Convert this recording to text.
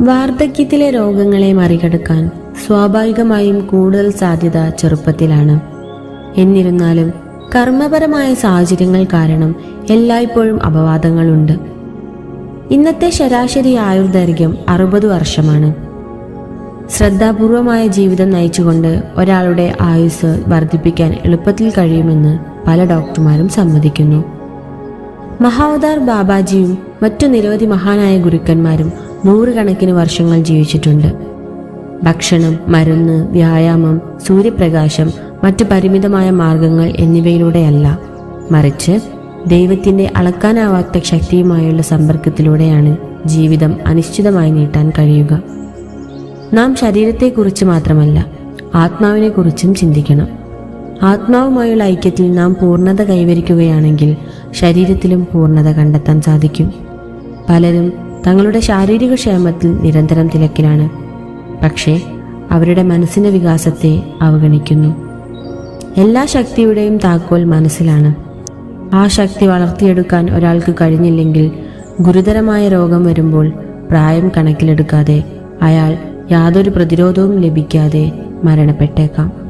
വാർദ്ധക്യത്തിലെ രോഗങ്ങളെ മറികടക്കാൻ സ്വാഭാവികമായും കൂടുതൽ സാധ്യത ചെറുപ്പത്തിലാണ്. എന്നിരുന്നാലും കർമ്മപരമായ സാഹചര്യങ്ങൾ കാരണം എല്ലായ്പ്പോഴും അപവാദങ്ങളുണ്ട്. ഇന്നത്തെ ശരാശരി ആയുർദൈർഘ്യം അറുപത് വർഷമാണ്. ശ്രദ്ധാപൂർവമായ ജീവിതം നയിച്ചുകൊണ്ട് ഒരാളുടെ ആയുസ് വർദ്ധിപ്പിക്കാൻ എളുപ്പത്തിൽ കഴിയുമെന്ന് പല ഡോക്ടർമാരും സമ്മതിക്കുന്നു. മഹാവതാർ ബാബാജിയും മറ്റു നിരവധി മഹാനായ ഗുരുക്കന്മാരും നൂറുകണക്കിന് വർഷങ്ങൾ ജീവിച്ചിട്ടുണ്ട്. ഭക്ഷണം മരുന്ന് വ്യായാമം സൂര്യപ്രകാശം മറ്റു പരിമിതമായ മാർഗങ്ങൾ എന്നിവയിലൂടെയല്ല. മറിച്ച് ദൈവത്തിന്റെ അളക്കാനാവാത്ത ശക്തിയുമായുള്ള സമ്പർക്കത്തിലൂടെയാണ് ജീവിതം അനിശ്ചിതമായി നീട്ടാൻ കഴിയുക. നാം ശരീരത്തെക്കുറിച്ച് മാത്രമല്ല ആത്മാവിനെക്കുറിച്ചും ചിന്തിക്കണം. ആത്മാവുമായുള്ള ഐക്യത്തിൽ നാം പൂർണത കൈവരിക്കുകയാണെങ്കിൽ ശരീരത്തിലും പൂർണത കണ്ടെത്താൻ സാധിക്കും. പലരും തങ്ങളുടെ ശാരീരിക ക്ഷേമത്തിൽ നിരന്തരം തിരക്കിലാണ്. പക്ഷേ അവരുടെ മനസ്സിന്റെ വികാസത്തെ അവഗണിക്കുന്നു. എല്ലാ ശക്തിയുടെയും താക്കോൽ മനസ്സിലാണ്. ആ ശക്തി വളർത്തിയെടുക്കാൻ ഒരാൾക്ക് കഴിഞ്ഞില്ലെങ്കിൽ ഗുരുതരമായ രോഗം വരുമ്പോൾ പ്രായം കണക്കിലെടുക്കാതെ അയാൾ യാതൊരു പ്രതിരോധവും ലഭിക്കാതെ മരണപ്പെട്ടേക്കാം.